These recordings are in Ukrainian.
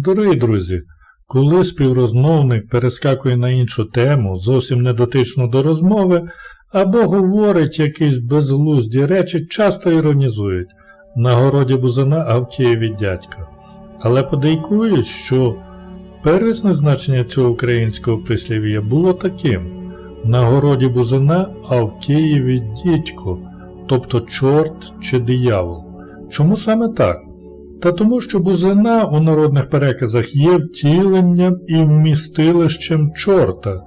Дорогі друзі, коли співрозмовник перескакує на іншу тему, зовсім не дотичну до розмови, або говорить якісь безглузді речі, часто іронізують на городі бузина, а в Києві дядька. Але подейкують, що первісне значення цього українського прислів'я було таким: на городі бузина, а в Києві дідько, тобто чорт чи диявол. Чому саме так? Та тому, що бузина у народних переказах є втіленням і вмістилищем чорта.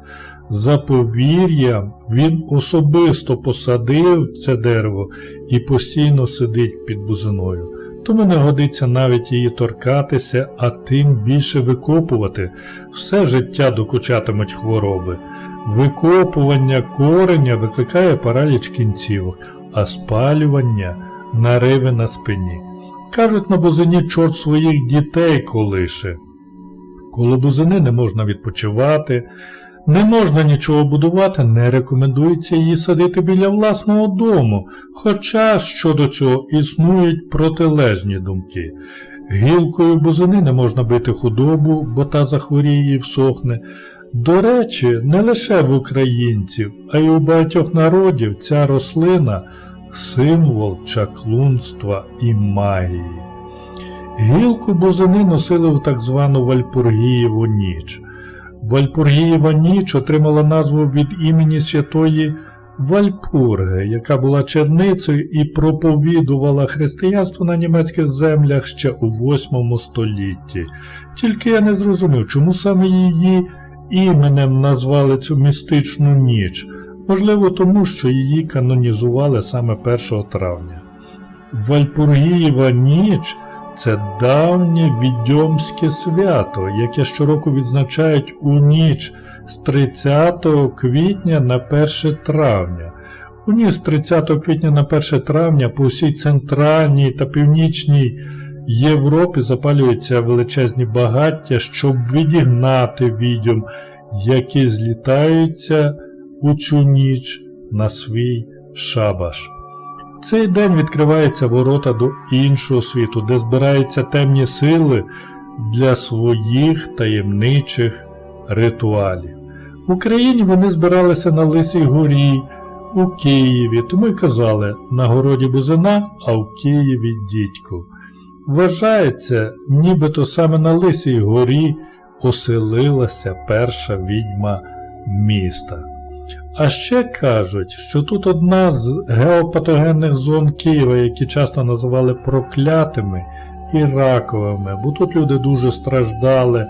За повір'ям він особисто посадив це дерево і постійно сидить під бузиною. Тому не годиться навіть її торкатися, а тим більше викопувати. Все життя докучатимуть хвороби. Викопування кореня викликає параліч кінцівок, а спалювання нариви на спині. Кажуть, на бузині чорт своїх дітей колише. Коло бузини не можна відпочивати, не можна нічого будувати, не рекомендується її садити біля власного дому, хоча щодо цього існують протилежні думки. Гілкою бузини не можна бити худобу, бо та захворіє і всохне. До речі, не лише в українців, а й у багатьох народів ця рослина символ чаклунства і магії. Гілку бузини носили у так звану Вальпургієву ніч. Вальпургієва ніч отримала назву від імені святої Вальпурги, яка була черницею і проповідувала християнство на німецьких землях ще у 8 столітті. Тільки я не зрозумів, чому саме її іменем назвали цю містичну ніч. Можливо, тому що її канонізували саме 1 травня. Вальпургієва ніч це давнє відьомське свято, яке щороку відзначають у ніч з 30 квітня на 1 травня. У ніч з 30 квітня на 1 травня по всій центральній та північній Європі запалюються величезні багаття, щоб відігнати відьом, які злітаються у цю ніч на свій шабаш. Цей день відкриваються ворота до іншого світу, де збираються темні сили для своїх таємничих ритуалів. В Україні вони збиралися на Лисій горі, у Києві, тому й казали на городі Бузина, а в Києві дідько. Вважається, нібито саме на Лисій горі оселилася перша відьма міста. А ще кажуть, що тут одна з геопатогенних зон Києва, які часто називали проклятими і раковими, бо тут люди дуже страждали,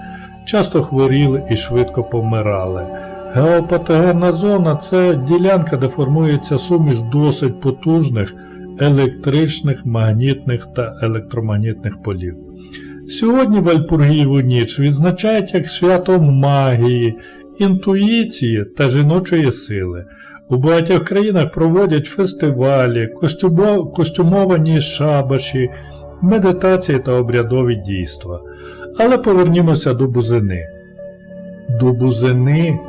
часто хворіли і швидко помирали. Геопатогенна зона це ділянка, де формується суміш досить потужних електричних, магнітних та електромагнітних полів. Сьогодні Вальпургієву ніч відзначають як свято магії, інтуїції та жіночої сили. У багатьох країнах проводять фестивалі, костюмовані шабаші, медитації та обрядові дійства. Але повернімося до бузини. До бузини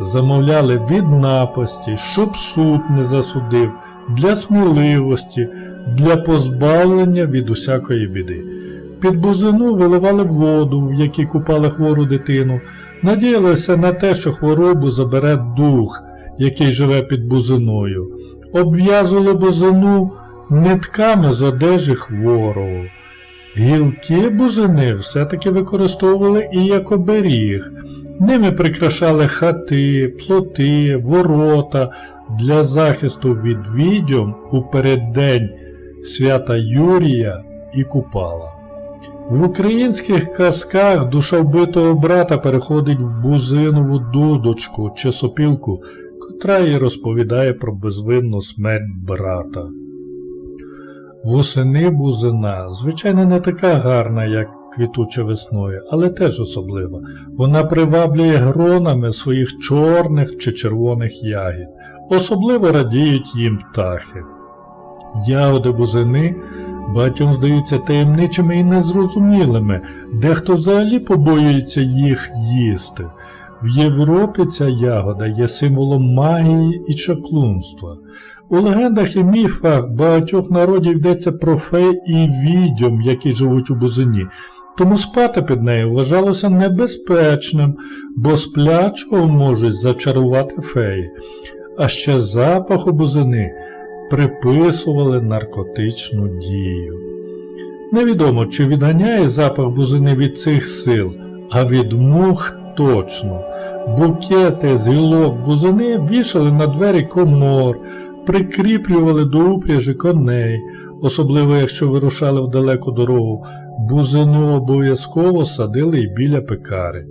замовляли від напасті, щоб суд не засудив, для сміливості, для позбавлення від усякої біди. Під бузину виливали воду, в якій купали хвору дитину, надіялися на те, що хворобу забере дух, який живе під бузиною, обв'язували бузину нитками з одежі хворого. Гілки бузини все-таки використовували і як оберіг. Ними прикрашали хати, плоти, ворота для захисту від відьом у переддень свята Юрія і Купала. В українських казках душа вбитого брата переходить в бузинову дудочку чи сопілку, котра й розповідає про безвинну смерть брата. Восени бузина, звичайно, не така гарна, як квітуча весною, але теж особлива. Вона приваблює гронами своїх чорних чи червоних ягід. Особливо радіють їм птахи. Ягоди бузини багатьом здаються таємничими і незрозумілими, дехто взагалі побоюється їх їсти. В Європі ця ягода є символом магії і чаклунства. У легендах і міфах багатьох народів йдеться про фей і відьом, які живуть у бузині. тому спати під нею вважалося небезпечним, бо сплячого можуть зачарувати феї. А ще запаху бузини приписували наркотичну дію. Невідомо, чи відганяє запах бузини від цих сил, а від мух точно. Букети з гілок бузини вішали на двері комор, прикріплювали до упряжі коней, особливо якщо вирушали в далеку дорогу. Бузину обов'язково садили й біля пекари.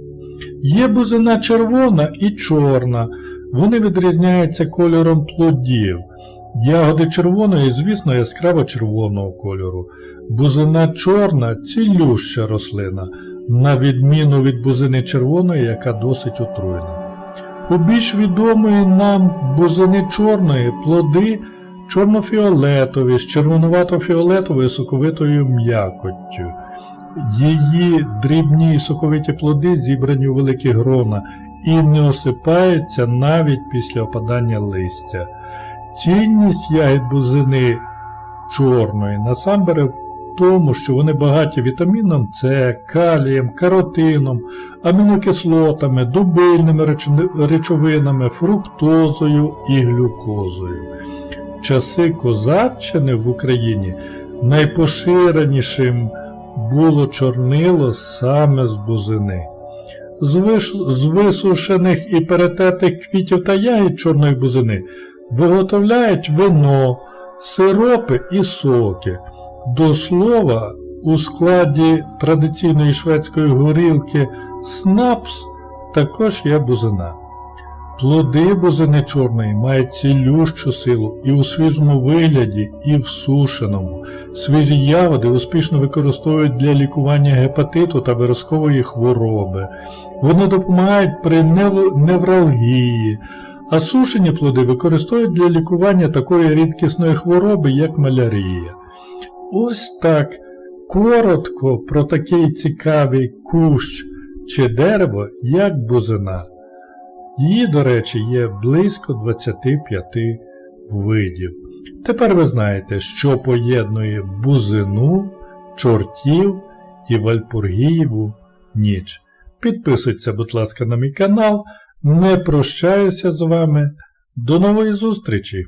Є бузина червона і чорна, вони відрізняються кольором плодів. Ягоди червоної, звісно, яскраво червоного кольору. Бузина чорна цілюща рослина, на відміну від бузини червоної, яка досить отруйна. У більш відомої нам бузини чорної плоди чорнофіолетові з червонувато-фіолетовою соковитою м'якоттю. Її дрібні і соковиті плоди зібрані у великі грона і не осипаються навіть після опадання листя. Цінність ягід бузини чорної насамперед в тому, що вони багаті вітаміном С, калієм, каротином, амінокислотами, дубильними речовинами, фруктозою і глюкозою. Часи козаччини в Україні найпоширенішим було чорнило саме з бузини. З, висушених і перетертих квітів та ягід чорної бузини виготовляють вино, сиропи і соки. До слова, у складі традиційної шведської горілки снапс також є бузина. Плоди бузини чорної мають цілющу силу і у свіжому вигляді, і в сушеному. Свіжі ягоди успішно використовують для лікування гепатиту та виразкової хвороби. Вони допомагають при невралгії, а сушені плоди використовують для лікування такої рідкісної хвороби, як малярія. Ось так коротко про такий цікавий кущ чи дерево, як бузина. Її, до речі, є близько 25 видів. Тепер ви знаєте, що поєднує бузину, чортів і Вальпургієву ніч. Підписуйтеся, будь ласка, на мій канал. Не прощаюся з вами. До нової зустрічі!